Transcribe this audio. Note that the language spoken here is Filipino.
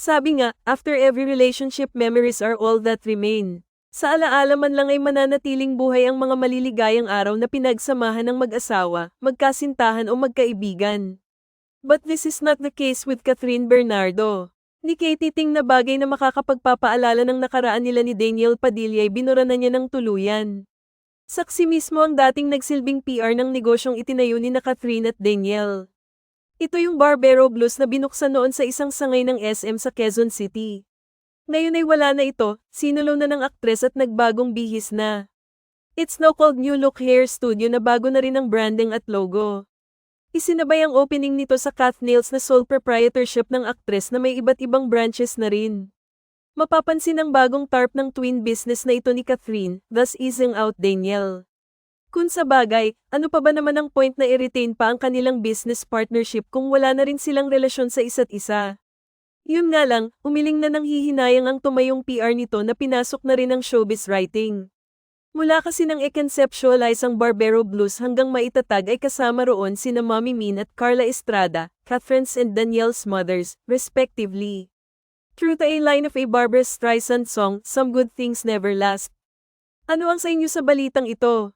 Sabi nga, after every relationship memories are all that remain. Sa alaala man lang ay mananatiling buhay ang mga maliligayang araw na pinagsamahan ng mag-asawa, magkasintahan o magkaibigan. But this is not the case with Catherine Bernardo. Ni Katie Ting na bagay na makakapagpapaalala ng nakaraan nila ni Daniel Padilla ay binura na niya ng tuluyan. Saksi mismo ang dating nagsilbing PR ng negosyong itinayo ni na Catherine at Daniel. Ito yung Barbero Blues na binuksan noon sa isang sangay ng SM sa Quezon City. Ngayon ay wala na ito, sinulo na ng aktres at nagbagong bihis na. It's now called New Look Hair Studio na bago na rin ang branding at logo. Isinabay ang opening nito sa Kath Nails na sole proprietorship ng aktres na may iba't ibang branches na rin. Mapapansin ang bagong tarp ng twin business na ito ni Catherine, thus easing out Daniel. Kung sa bagay, ano pa ba naman ang point na i-retain pa ang kanilang business partnership kung wala na rin silang relasyon sa isa't isa? Yun nga lang, umiling na ng hihinayang ang tumayong PR nito na pinasok na rin ang showbiz writing. Mula kasi nang i-conceptualize ang Barbero Blues hanggang maitatag ay kasama roon sina Mommy Min at Carla Estrada, Catherine's and Danielle's mothers, respectively. To a line of a Barbara Streisand song, Some Good Things Never Last. Ano ang sa inyo sa balitang ito?